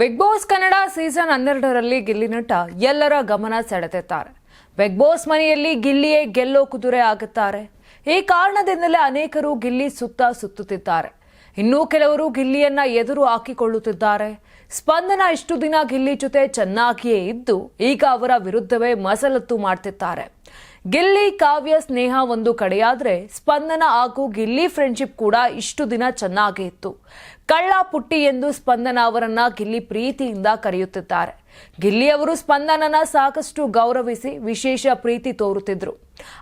Big boss Kannada season ಹನ್ನೆರಡರಲ್ಲಿ ಗಿಲ್ಲಿ ನಟ ಎಲ್ಲರ ಗಮನ ಸೆಳೆದಿದ್ದಾರೆ. ಬಿಗ್ ಬಾಸ್ ಮನೆಯಲ್ಲಿ ಗಿಲ್ಲಿಯೇ ಗೆಲ್ಲೋ ಕುದುರೆ ಆಗುತ್ತಾರೆ. ಈ ಕಾರಣದಿಂದಲೇ ಅನೇಕರು ಗಿಲ್ಲಿ ಸುತ್ತ ಸುತ್ತುತ್ತಿದ್ದಾರೆ. ಇನ್ನೂ ಕೆಲವರು ಗಿಲ್ಲಿಯನ್ನ ಎದುರು ಹಾಕಿಕೊಳ್ಳುತ್ತಿದ್ದಾರೆ. ಸ್ಪಂದನ ಇಷ್ಟು ದಿನ ಗಿಲ್ಲಿ ಜೊತೆ ಚೆನ್ನಾಗಿಯೇ ಇದ್ದು ಈಗ ಅವರ ವಿರುದ್ಧವೇ ಮಸಲತ್ತು ಮಾಡ್ತಿದ್ದಾರೆ. ಗಿಲ್ಲಿ ಕಾವ್ಯ ಸ್ನೇಹ ಒಂದು ಕಡೆಯಾದ್ರೆ ಸ್ಪಂದನ ಹಾಗೂ ಗಿಲ್ಲಿ ಫ್ರೆಂಡ್ಶಿಪ್ ಕೂಡ ಇಷ್ಟು ದಿನ ಚೆನ್ನಾಗೇ ಇತ್ತು. ಕಳ್ಳ ಪುಟ್ಟಿ ಎಂದು ಸ್ಪಂದನ ಅವರನ್ನ ಗಿಲ್ಲಿ ಪ್ರೀತಿಯಿಂದ ಕರೆಯುತ್ತಿದ್ದಾರೆ. ಗಿಲ್ಲಿ ಅವರು ಸ್ಪಂದನನ ಸಾಕಷ್ಟು ಗೌರವಿಸಿ ವಿಶೇಷ ಪ್ರೀತಿ ತೋರುತ್ತಿದ್ರು.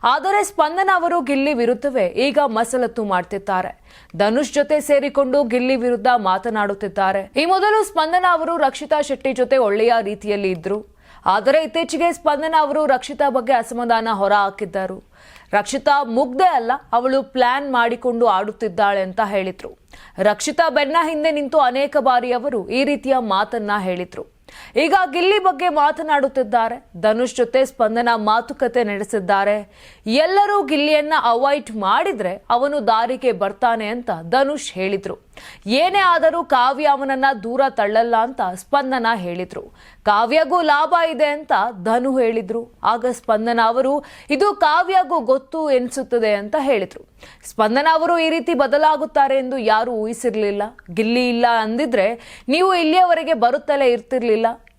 ಆದರೆ ಸ್ಪಂದನ ಅವರು ಗಿಲ್ಲಿ ವಿರುದ್ಧವೇ ಈಗ ಮಸಲತ್ತು ಮಾಡ್ತಿದ್ದಾರೆ. ಧನುಷ್ ಜೊತೆ ಸೇರಿಕೊಂಡು ಗಿಲ್ಲಿ ವಿರುದ್ಧ ಮಾತನಾಡುತ್ತಿದ್ದಾರೆ. ಈ ಮೊದಲು ಸ್ಪಂದನ ಅವರು ರಕ್ಷಿತಾ ಶೆಟ್ಟಿ ಜೊತೆ ಒಳ್ಳೆಯ ರೀತಿಯಲ್ಲಿ ಇದ್ರು. ಆದರೆ ಇತ್ತೀಚೆಗೆ ಸ್ಪಂದನ ಅವರು ರಕ್ಷಿತಾ ಬಗ್ಗೆ ಅಸಮಾಧಾನ ಹೊರ ಹಾಕಿದ್ದರು ರಕ್ಷಿತಾ ಮುಗ್ದೆ ಅಲ್ಲ, ಅವಳು ಪ್ಲಾನ್ ಮಾಡಿಕೊಂಡು ಆಡುತ್ತಿದ್ದಾಳೆ ಅಂತ ಹೇಳಿದ್ರು. ರಕ್ಷಿತಾ ಬೆನ್ನ ಹಿಂದೆ ನಿಂತು ಅನೇಕ ಬಾರಿ ಅವರು ಈ ರೀತಿಯ ಮಾತನ್ನ ಹೇಳಿದ್ರು. ಈಗ ಗಿಲ್ಲಿ ಬಗ್ಗೆ ಮಾತನಾಡುತ್ತಿದ್ದಾರೆ. ಧನುಷ್ ಜೊತೆ ಸ್ಪಂದನ ಮಾತುಕತೆ ನಡೆಸಿದ್ದಾರೆ. ಎಲ್ಲರೂ ಗಿಲ್ಲಿಯನ್ನ ಅವಾಯ್ಡ್ ಮಾಡಿದ್ರೆ ಅವನು ದಾರಿಗೆ ಬರ್ತಾನೆ ಅಂತ ಧನುಷ್ ಹೇಳಿದ್ರು. ಏನೇ ಆದರೂ ಕಾವ್ಯ ಅವನನ್ನ ದೂರ ತಳ್ಳಲ್ಲ ಅಂತ ಸ್ಪಂದನ ಹೇಳಿದ್ರು. ಕಾವ್ಯಗೂ ಲಾಭ ಇದೆ ಅಂತ ಧನು ಹೇಳಿದ್ರು. ಆಗ ಸ್ಪಂದನ ಅವರು, ಇದು ಕಾವ್ಯಗೂ ಗೊತ್ತು ಎನಿಸುತ್ತದೆ ಅಂತ ಹೇಳಿದ್ರು. ಸ್ಪಂದನ ಅವರು ಈ ರೀತಿ ಬದಲಾಗುತ್ತಾರೆ ಎಂದು ಯಾರು ಊಹಿಸಿರ್ಲಿಲ್ಲ. ಗಿಲ್ಲಿ ಇಲ್ಲ ಅಂದಿದ್ರೆ ನೀವು ಇಲ್ಲಿಯವರೆಗೆ ಬರುತ್ತಲೇ ಇರ್ತಿರ್ಲಿಲ್ಲ.